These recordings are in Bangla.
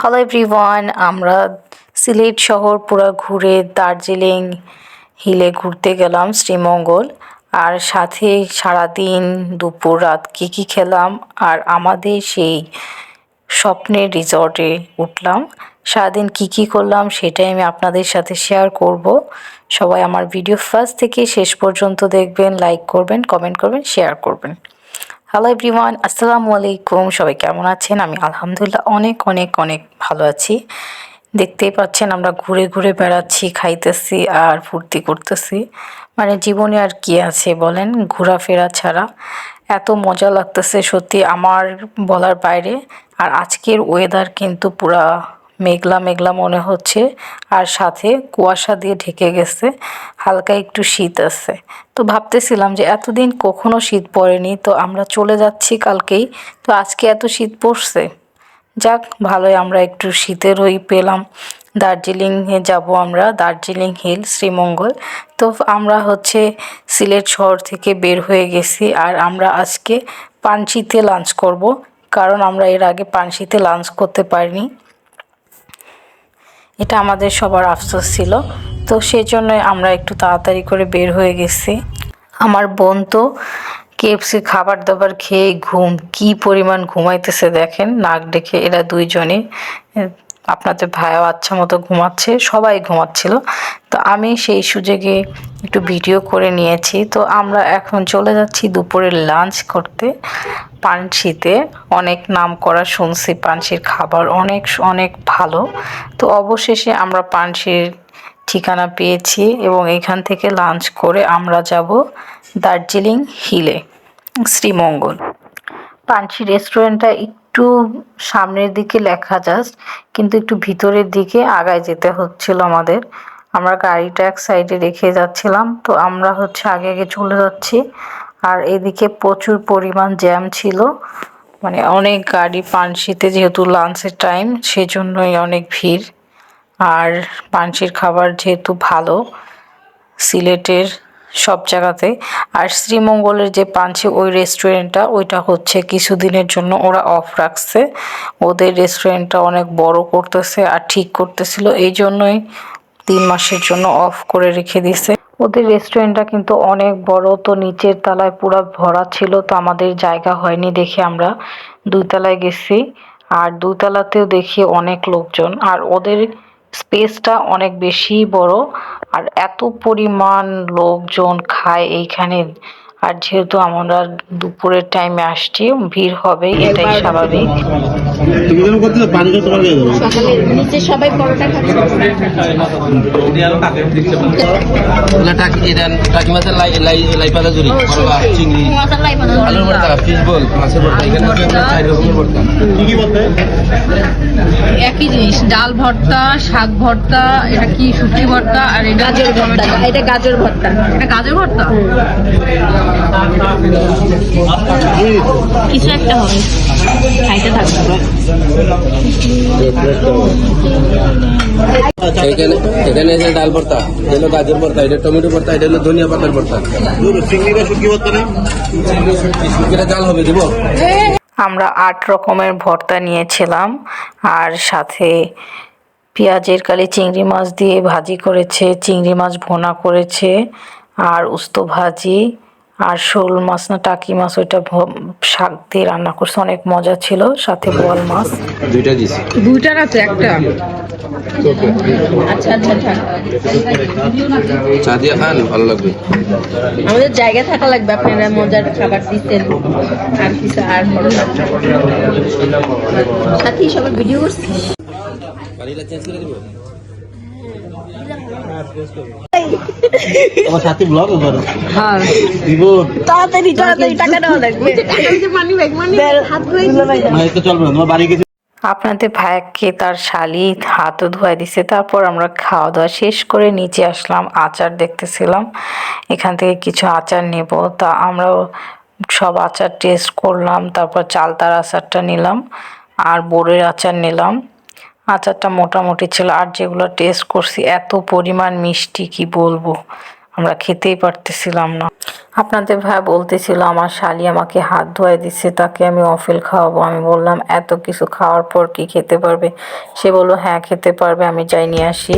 হ্যালো এভরিওয়ান আমরা সিলেট শহর পুরো ঘুরে দার্জিলিং হিলে ঘুরতে গেলাম, শ্রীমঙ্গল। আর সাথে সারাদিন দুপুর রাত কী কী খেলাম, আর আমাদের সেই স্বপ্নের রিসর্টে উঠলাম। সারাদিন কী কী করলাম, সেটাই আমি আপনাদের সাথে শেয়ার করব। সবাই আমার ভিডিও ফার্স্ট থেকে শেষ পর্যন্ত দেখবেন লাইক করবেন কমেন্ট করবেন শেয়ার করবেন। হ্যালো এভরিওয়ান আসসালামু আলাইকুম সবাই কেমন আছেন? আমি আলহামদুলিল্লাহ অনেক অনেক অনেক ভালো আছি। দেখতেই পাচ্ছেন আমরা ঘুরে ঘুরে বেড়াচ্ছি, খাইতেছি আর ফুর্তি করতেছি। মানে জীবনে আর কি আছে বলেন? ঘোরাফেরা ছাড়া। এত মজা লাগতেছে সত্যি আমার বলার বাইরে। আর আজকের ওয়েদার কিন্তু পুরা মেঘলা মেঘলা মনে হচ্ছে। আর সাথে কুয়াশা দিয়ে ঢেকে গেছে। হালকা একটু শীত আছে। তো ভাবতেছিলাম যে এতদিন কখনো শীত পড়েনি, তো আমরা চলে যাচ্ছি কালকেই। তো আজকে এত শীত পড়ছে। যাক, ভালোই আমরা একটু শীতের ওই পেলাম। দার্জিলিংয়ে যাব আমরা, দার্জিলিং হিল, শ্রীমঙ্গল। তো আমরা হচ্ছে সিলেট শহর থেকে বের হয়ে গেছি। আর আমরা আজকে পানশিতে লাঞ্চ করব। কারণ আমরা এর আগে পানশিতে লাঞ্চ করতে পারিনি। এটা আমাদের সবার আফসোস ছিল। তো সেই জন্য আমরা একটু তাড়াতাড়ি করে বের হয়ে গেছি। আমার বোন তো কেএফসি খাবার দাবার খেয়ে ঘুম, কি পরিমাণ ঘুমাইতেছে দেখেন, নাক ডেকে এরা দুইজনই। আপনাদের ভাইও আচ্ছা মতো ঘুমাচ্ছে, সবাই ঘুমাচ্ছিল। তো আমি সেই সুযোগে একটু ভিডিও করে নিয়েছি। তো আমরা এখন চলে যাচ্ছি দুপুরের লাঞ্চ করতে। পানশিতে অনেক নাম করা শুনছি পানশির খাবার অনেক অনেক ভালো। তো অবশেষে আমরা পানশির ঠিকানা পেয়েছি এবং এখান থেকে লাঞ্চ করে আমরা যাব দার্জিলিং হিলে, শ্রীমঙ্গল। পানশি রেস্টুরেন্টটা একটু সামনের দিকে লেখা জাস্ট কিন্তু একটু ভিতরের দিকে আগায় যেতে হচ্ছিল আমাদের। আমরা গাড়িটা এক সাইডে রেখে যাচ্ছিলাম, তো আমরা হচ্ছে আগে আগে চলে যাচ্ছি। আর এদিকে প্রচুর পরিমাণ জ্যাম ছিল। মানে অনেক গাড়ি পানশিতে যেহেতু লাঞ্চের টাইম সেজন্যই অনেক ভিড়। আর পানশির খাবার যেহেতু ভালো, সিলেটের সব জায়গাতে। আর শ্রীমঙ্গলের যে পাঞ্চি ওই রেস্টুরেন্টটা ওইটা হচ্ছে কিছুদিনের জন্য ওরা অফ রাখছে। ওদের রেস্টুরেন্টটা অনেক বড় করতেছে আর ঠিক করতেছিল, এই জন্যই তিন মাসের জন্য অফ করে রেখে দিছে। ওদের রেস্টুরেন্টটা কিন্তু অনেক বড়, তো নিচের তলায় পুরো ভরা ছিল, তো আমাদের জায়গা হয়নি দেখে আমরা দুই তলায় গেছি। আর দুতলাতেও দেখি অনেক লোকজন, আর ওদের স্পেসটা অনেক বেশি বড়। আর এত পরিমাণ লোকজন খায় এইখানে। আর যেহেতু আমরা দুপুরের টাইমে আসছি ভিড় হবে এটাই স্বাভাবিক। তুমি যেন করতে তোমার দেবো নিচে সবাই পরোটা খাচ্ছে। এগুলা টাকি এটা টাকি মাছের লাই লাই লাই পাতা জুড়ি চিংড়ি। আলুর ভর্তা ফিশ বল মাছের ভর্তা। এখানে হচ্ছে আপনার চার রকমের ভর্তা। কি কি বলতে? একই জিনিস ডাল ভর্তা শাক ভর্তা এটা কি শুটকি ভর্তা আর এটা গাজর ভর্তা। এটা গাজর ভর্তা। এটা গাজর ভর্তা? কিছু একটা হবে। খাইতে থাকবে এখানে আছে ডাল এটা হলো গাজর ভর্তা, এটা টমেটো ভর্তা, এটা হলো ধনিয়া পাতার ভর্তা। চিংড়িটা শুটকি হবে, দিব? আমরা আট রকমের ভর্তা নিয়েছিলাম, আর সাথে পেঁয়াজের কালি চিংড়ি মাছ দিয়ে ভাজি করেছে, চিংড়ি মাছ ভোনা করেছে, আর উস্ত ভাজি আর শোল মাছ না টাকি মাছ ওইটা ভ- শাক দিয়ে রান্না করছে। অনেক মজা ছিল সাথে বোয়াল মাছ। দুইটা দিছি। দুইটার আছে একটা? আচ্ছা আচ্ছা থাক চা দিয়ে খান ভালো লাগবে। আমাদের জায়গা থাকা লাগবে আপনারা মজার খাবার দিতেন। আর কিছু আর পরোটা সাথী সবাই ভিডিও করছি? পানিটা চেঞ্জ করে দিব? আমার সাথে ব্লগ হ্যাঁ। দিব তাড়াতাড়ি তাড়াতাড়ি টাকা দেওয়া লাগবে। হাত ধুয়ে না এটা চলবে না তোমার বাড়ি গেছে। আপনাদের ভাইকে তার শালি হাতও ধোয়া দিছে তারপর আমরা খাওয়া দাওয়া শেষ করে নিচে আসলাম আচার দেখতেছিলাম। এখান থেকে কিছু আচার নেব তা আমরাও সব আচার টেস্ট করলাম তারপর চালতার আচারটা নিলাম আর বোরের আচার নিলাম। আচারটা মোটামুটি ছিল। আর যেগুলো টেস্ট করছি, এত পরিমাণ মিষ্টি, কি বলব? আমরা খেতেই পারতেছিলাম না। আপনাদের ভাই বলতেছিল, আমার শালি আমাকে হাত ধোয়াই দিচ্ছে, তাকে আমি অফেল খাওয়াবো। আমি বললাম, এত কিছু খাওয়ার পর কি খেতে পারবে? সে বলল হ্যাঁ খেতে পারবে, আমি যাই নিয়ে আসি।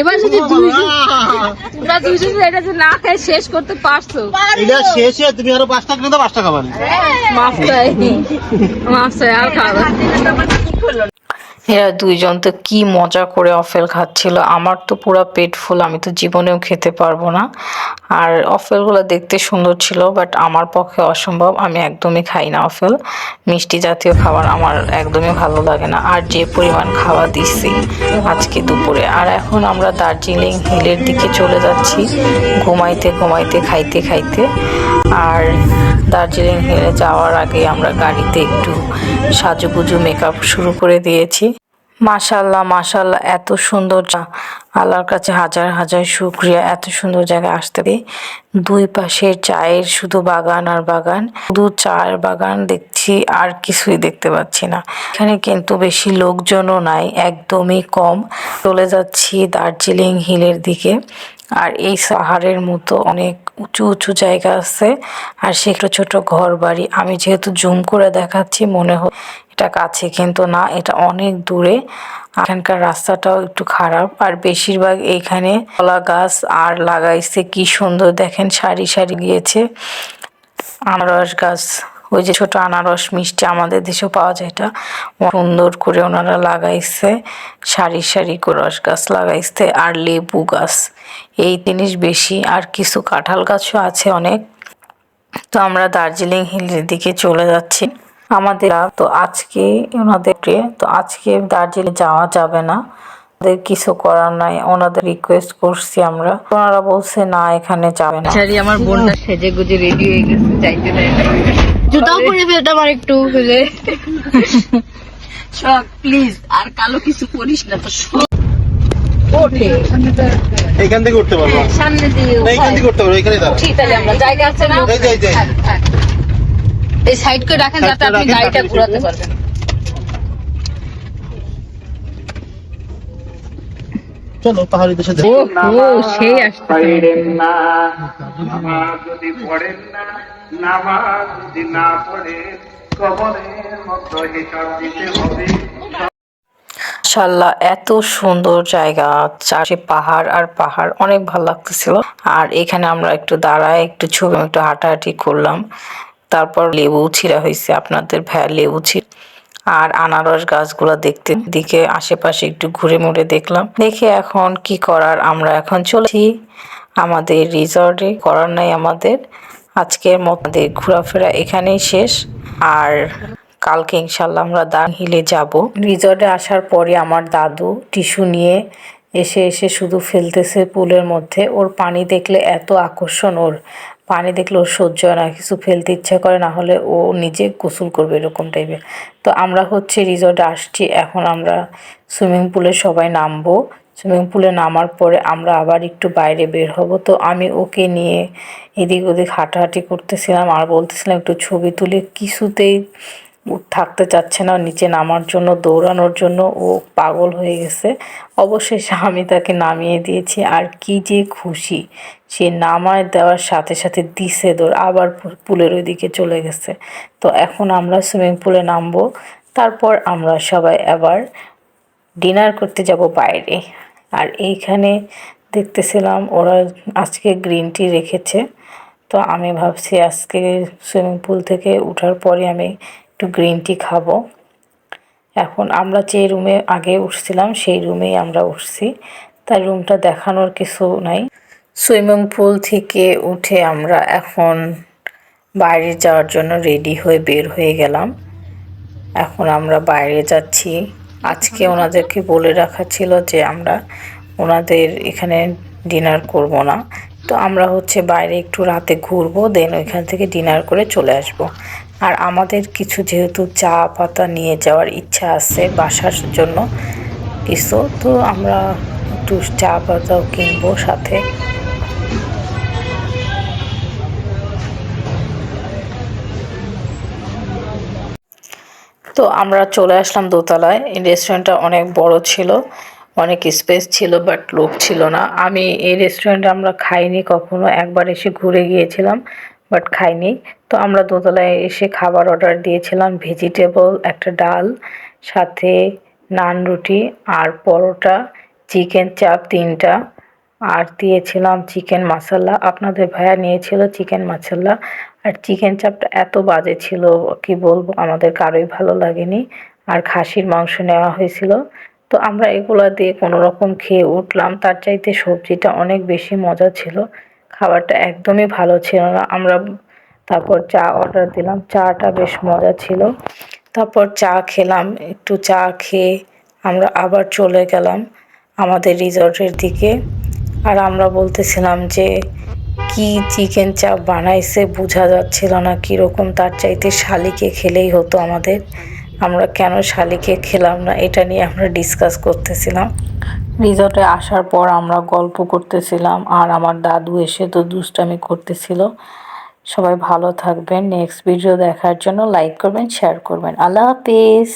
এবার যদি তোমরা দুজন এটা যে না খাই শেষ করতে পারছ। এটা শেষে তুমি আরও পাঁচটা কিনে তো পাঁচটা খাবার মাফ চাই মাফ চাই আর খাওয়া এরা দুইজন তো কি মজা করে অফেল খাচ্ছিল। আমার তো পুরো পেট ফুল, আমি তো জীবনেও খেতে পারব না। আর অফেলগুলো দেখতে সুন্দর ছিল বাট আমার পক্ষে অসম্ভব, আমি একদমই খাই না অফেল। মিষ্টি জাতীয় খাবার আমার একদমই ভালো লাগে না, আর যে পরিমাণ খাওয়া দিছি আজকে দুপুরে। আর এখন আমরা দার্জিলিং হিলের দিকে চলে যাচ্ছি, ঘুমাইতে ঘুমাইতে, খাইতে খাইতে। আর দার্জিলিং হিলে যাওয়ার আগে আমরা গাড়িতে একটু সাজুগুজু মেকআপ শুরু করে দিয়েছি। মাশাল্লাহ মাশাল্লাহ এত সুন্দর আল্লাহর কাছে হাজার হাজার শুক্রিয়া, এত সুন্দর জায়গায় আসতে পেরে। দুই পাশে চায়ের শুধু বাগান আর বাগান, শুধু চায়ের বাগান দেখছি, আর কিছুই দেখতে পাচ্ছি না। এখানে কিন্তু বেশি লোকজনও নাই, একদমই কম। চলে যাচ্ছি দার্জিলিং হিলের দিকে। আর এই পাহাড়ের মতো অনেক উঁচু উঁচু জায়গা আছে। আর সেগুলো ছোট ঘর বাড়ি আমি যেহেতু জুম করে দেখাচ্ছি, মনে হয় এটা কাছে, কিন্তু না, এটা অনেক দূরে। এখানকার রাস্তাটাও একটু খারাপ। আর বেশিরভাগ এইখানে কলা গাছ আর লাগাইছে। কি সুন্দর দেখেন, সারি সারি গিয়েছে। আনারস গাছ। ওই যে ছোট আনারস মিষ্টি আমাদের দেশেও পাওয়া যায় এটা। সুন্দর করে ওনারা লাগাইছে, সারি সারি করে রস গাছ লাগাইছে আর লেবু গাছ। এই জিনিস বেশি আর কিছু কাঁঠাল গাছও আছে অনেক। তো আমরা দার্জিলিং হিলের দিকে চলে যাচ্ছি। আমাদের তো আজকে ওনাদের তো আজকে দার্জিলিং যাওয়া যাবে না। ওদের কিছু করার নাই, ওনাদের রিকোয়েস্ট করছি আমরা। ওনারা বলছে না, এখানে যাবে না। আমার বোনটা সেজে গুজে রেডি হয়ে গেছে, যাইতে জুতাও পরে ফেলতাম আর একটু ফেলে শখ প্লিজ আর কালো কিছু করিস না তো এখান ওঠে। থেকে উঠতে পারব। সামনে দিয়ে এখান থেকে উঠতে পারব এখানে দাঁড়া ঠিক আছে আমরা জায়গা আছে না? এই সাইড করে রাখেন যাতে আপনি গাড়িটা ঘোরাতে পারবেন। চলো পাহাড়ি দেশে যাই। ও ও সেই আসছে। পড়েন না নামাজ যদি পড়েন না নামাজ যদি না পড়ে কবরের মতো হিসাব দিতে হবে। মাশাল্লাহ এত সুন্দর জায়গা চারপাশে পাহাড় আর পাহাড় অনেক ভালো লাগতেছিল। আর এখানে আমরা একটু দাঁড়ায় একটু ছবি একটু হাঁটাহাঁটি করলাম। তারপর লেবু ছিঁড়া হয়েছে আপনাদের ভ্যা লেবু ছিঁড় আর আনারস গাছগুলো দেখতে দিকে আশেপাশে একটু ঘুরে মুড়ে দেখলাম। দেখে এখন কি করার? আমরা এখন চলেছি আমাদের রিসর্টে। করার নাই আমাদের। আজকের মতো আমাদের ঘোরাফেরা এখানেই শেষ। আর কালকে ইনশাল্লাহ আমরা দান হিলে যাব। রিসর্টে আসার পরে আমার দাদু টিস্যু নিয়ে এসে এসে শুধু ফেলতেছে পুলের মধ্যে। ওর পানি দেখলে এত আকর্ষণ ওর। পানি দেখলে ওর সহ্য হয় না, কিছু ফেলতে ইচ্ছা করে, না হলে ও নিজে গোসল করবে এরকম টাইপের তো আমরা হচ্ছে রিসর্টে আসছি, এখন আমরা সুইমিং পুলে সবাই নামবো। সুইমিং পুলে নামার পরে আমরা আবার একটু বাইরে বের হব। তো আমি ওকে নিয়ে এদিক ওদিক হাঁটাহাঁটি করতেছিলাম আর বলতেছিলাম একটু ছবি তুলে, কিছুতেই থাকতে চাচ্ছে না, নিচে নামার জন্য, দৌড়ানোর জন্য, ও পাগল হয়ে গেছে। অবশেষে আমি তাকে নামিয়ে দিয়েছি, আর কি যে খুশি, সে নামায় দেওয়ার সাথে সাথে দিছে দৌড়, আবার পুলের ওইদিকে চলে গেছে। তো এখন আমরা সুইমিং পুলে নামবো, তারপর আমরা সবাই আবার ডিনার করতে যাব বাইরে। আর এইখানে দেখতেছিলাম ওরা আজকে গ্রিন টি রেখেছে, তো আমি ভাবছি আজকে সুইমিং পুল থেকে উঠার পরে আমি একটু গ্রিন টি খাব। এখন আমরা যে রুমে আগে উঠছিলাম, সেই রুমেই আমরা উঠছি। তাই রুমটা দেখানোর কিছু নাই। সুইমিং পুল থেকে উঠে আমরা এখন বাইরে যাওয়ার জন্য রেডি হয়ে বের হয়ে গেলাম। এখন আমরা বাইরে যাচ্ছি। আজকে ওনাদেরকে বলে রাখা ছিল যে আমরা ওনাদের এখানে ডিনার করব না। তো আমরা হচ্ছে বাইরে একটু রাতে ঘুরবো দেন ওইখান থেকে ডিনার করে চলে আসব। আর আমাদের কিছু যেহেতু চা পাতা নিয়ে যাওয়ার ইচ্ছা আছে বাসার জন্য কিছু, তো আমরা একটু চা পাতাও কিনবো সাথে। তো আমরা চলে আসলাম দোতলায়। এই রেস্টুরেন্টটা অনেক বড় ছিল, অনেক স্পেস ছিল বাট লোক ছিল না। আমি এই রেস্টুরেন্টে আমরা খাইনি কখনো। একবার এসে ঘুরে গিয়েছিলাম বাট খাইনি। তো আমরা দোতলায় এসে খাবার অর্ডার দিয়েছিলাম ভেজিটেবল একটা ডাল, সাথে নান রুটি আর পরোটা চিকেন চাপ তিনটা, আর দিয়েছিলাম চিকেন মশলা আপনাদের ভাইয়া নিয়েছিল চিকেন মশলা আর চিকেন চাপটা এত বাজে ছিল, কি বলব, আমাদের কারোই ভালো লাগেনি। আর খাসির মাংস নেওয়া হয়েছিল। তো আমরা এগুলো দিয়ে কোনো রকম খেয়ে উঠলাম। তার চাইতে সবজিটা অনেক বেশি মজা ছিল। খাবারটা একদমই ভালো ছিল না। আমরা তারপর চা অর্ডার দিলাম। চাটা বেশ মজা ছিল। তারপর চা খেলাম, একটু চা খেয়ে আমরা আবার চলে গেলাম আমাদের রিসর্টের দিকে। আর আমরা বলতেছিলাম যে, কি চিকেন চাপ বানাইছে বোঝা যাচ্ছিল না, কীরকম তার চাইতে শালিকে খেলেই হতো আমাদের। আমরা কেন শালিকে খেলাম না? এটা নিয়ে আমরা ডিসকাস করতেছিলাম। রিসর্টে আসার পর আমরা গল্প করতেছিলাম, আর আমার দাদু এসে তো দুষ্টামি করতেছিল। সবাই ভালো থাকবেন। নেক্সট ভিডিও দেখার জন্য লাইক করবেন শেয়ার করবেন। আল্লাহ হাফিজ।